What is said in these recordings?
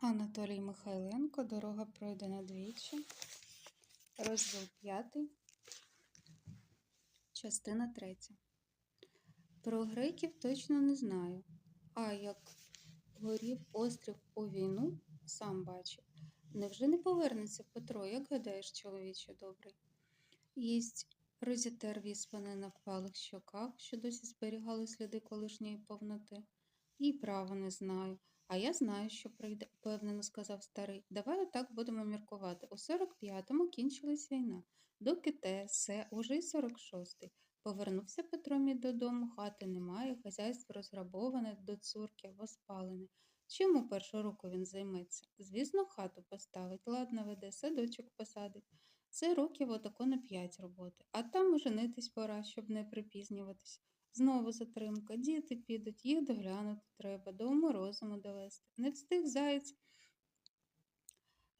Анатолій Михайленко, дорога пройдена двічі, розділ 5, частина 3. Про греків точно не знаю, а як горів острів у війну, сам бачив. Невже не повернеться Петро, як гадаєш, чоловіче добрий? Їсть розітер віспаний на впалих щоках, що досі зберігали сліди колишньої повноти. І право не знаю. А я знаю, що прийде, впевнено сказав старий. Давай отак будемо міркувати. У 45-му кінчилась війна. Доки те, се, уже й 46-й. Повернувся Петро мій додому, хати немає, хазяйство розграбоване, до цурки воспалене. Чим у першу руку він займеться? Звісно, хату поставить, ладно веде, садочок посадить. Це років отако на п'ять роботи. А там женитись пора, щоб не припізнюватись. Знову затримка, діти підуть, їх доглянути треба, до уму розуму довести. Не встиг заєць.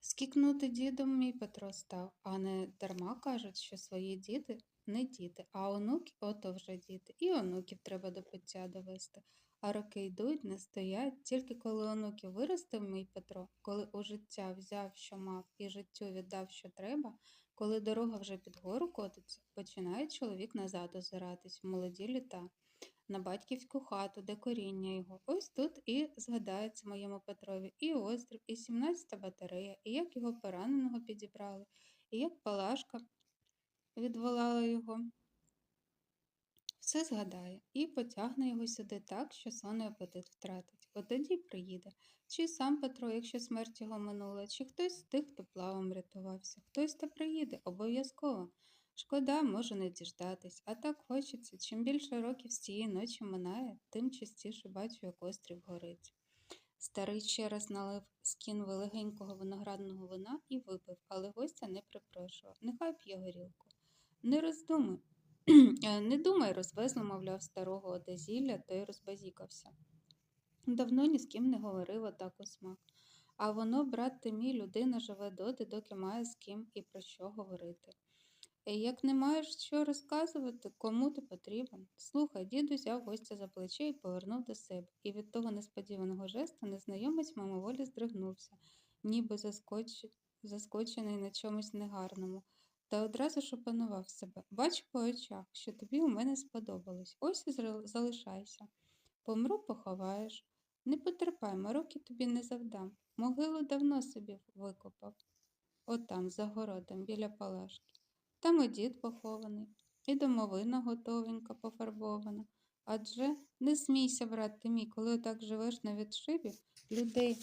Скікнути дідом мій Петро став, а не дарма кажуть, що свої діти не діти, а онуки ото вже діти. І онуків треба до пиття довести. А роки йдуть, не стоять, тільки коли онуків виростив мій Петро, коли у життя взяв, що мав, і життю віддав, що треба, коли дорога вже під гору котиться, починає чоловік назад озиратись в молоді літа, на батьківську хату, де коріння його. Ось тут і згадається моєму Петрові і острів, і 17-та батарея, і як його пораненого підібрали, і як Палашка відволала його. Все згадає і потягне його сюди так, що сон і апетит втратить. От тоді приїде. Чи сам Петро, якщо смерть його минула, чи хтось з тих, хто плавом рятувався. Хтось та приїде, обов'язково. Шкода, може не діждатись, а так хочеться. Чим більше років з цієї ночі минає, тим частіше бачу, як острів горить. Старий ще раз налив з кінви легенького виноградного вина і випив, але гостя не припрошував. Нехай п'є горілку. Не роздумуй. Не думай, розвезли, мовляв, старого оте зілля, той розбазікався. Давно ні з ким не говорив отак у смак. А воно, брат ти мій, людина живе доти, доки має з ким і про що говорити. І як не маєш що розказувати, кому ти потрібен? Слухай, дід узяв гостя за плече і повернув до себе, і від того несподіваного жесту незнайомець мимоволі здригнувся, ніби заскоч... заскочений на чомусь негарному, та одразу ж опанував себе. Бач по очах, що тобі у мене сподобалось. Ось і залишайся. Помру, поховаєш. Не потерпай, мороки тобі не завдам. Могилу давно собі викопав. Отам, за городом, біля палашки. Там і дід похований, і домовина готовенька пофарбована. Адже не смійся, брат ти мій, коли отак живеш на відшибі, людей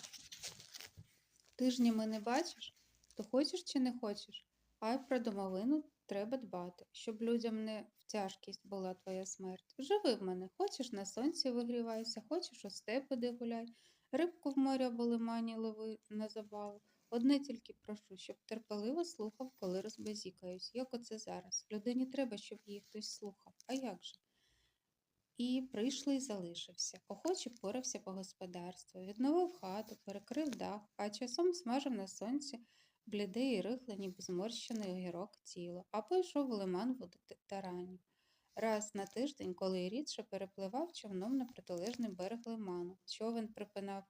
тижнями не бачиш, то хочеш чи не хочеш, а й про домовину треба дбати, щоб людям не в тяжкість була твоя смерть. Живи в мене, хочеш на сонці вигрівайся, хочеш у степи гуляй, рибку в морі або лимані лови на забаву. Одне тільки прошу, щоб терпеливо слухав, коли розбазікаюсь, як оце зараз. Людині треба, щоб її хтось слухав. А як же? І прийшлий залишився. Охоче порався по господарству, відновив хату, перекрив дах, а часом смажив на сонці блідий і рихле, ніби зморщений огірок тіло, а пойшов в лиман таранів. Раз на тиждень, коли рідше перепливав човном на протилежний берег лиману, човен припинав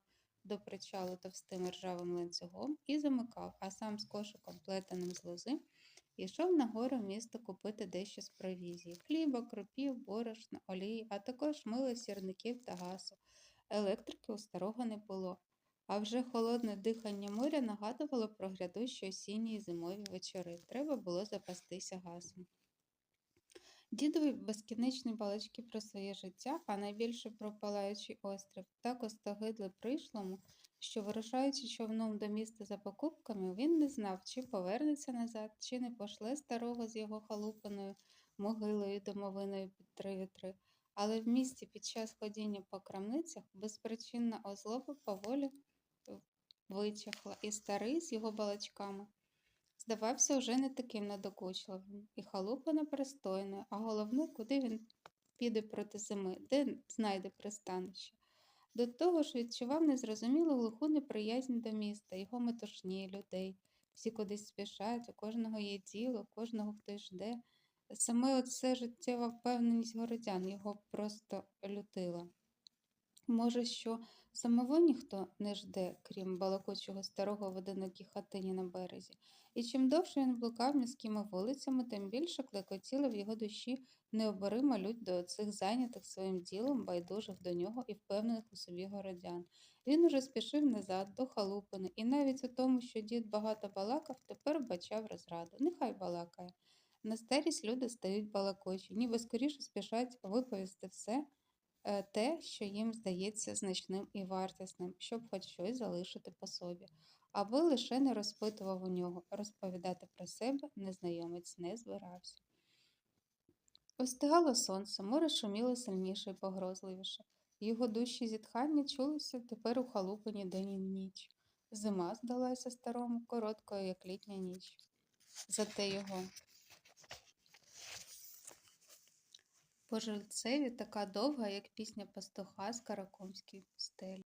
до причалу товстим ржавим ланцюгом і замикав, а сам з кошиком, плетеним з лози, йшов на гору місто купити дещо з провізії хліба, кропів, борошна, олії, а також мила сірників та гасу. Електрики у старого не було, а вже холодне дихання моря нагадувало про грядущі осінні і зимові вечори. Треба було запастися газом. Дідові безкінечні балачки про своє життя, а найбільше про палаючий острів, так остогидли прийшлому, що, вирушаючи човном до міста за покупками, він не знав, чи повернеться назад, чи не пошле старого з його халупаною могилою домовиною під три вітри. Але в місті під час ходіння по крамницях безпричинна озлоба поволі вичахла, і старий з його балачками здавався вже не таким надокучливим, і халупа непристойною, а головне, куди він піде проти зими, де знайде пристанище. До того ж відчував незрозумілу глуху неприязнь до міста, його метушні людей. Всі кудись спішать, у кожного є діло, кожного хтось жде. Саме оце життєва впевненість городян його просто лютила. Може, що самого ніхто не жде, крім балакучого старого в одинокій хатині на березі, і чим довше він блукав міськими вулицями, тим більше клекотіла в його душі необорима лють до оцих зайнятих своїм ділом, байдужих до нього і впевнених у собі городян. Він уже спішив назад до халупини, і навіть у тому, що дід багато балакав, тепер вбачав розраду. Нехай балакає. На старість люди стають балакучі, ніби скоріше спішать виповісти все те, що їм здається значним і вартісним, щоб хоч щось залишити по собі. Аби лише не розпитував у нього, розповідати про себе незнайомець не збирався. Остигало сонце, море шуміло сильніше і погрозливіше. Його душі зітхання чулися тепер у халупині день і ніч. Зима здалася старому короткою, як літня ніч. Зате його по жильцеві така довга, як пісня пастуха з каракумської пустелі.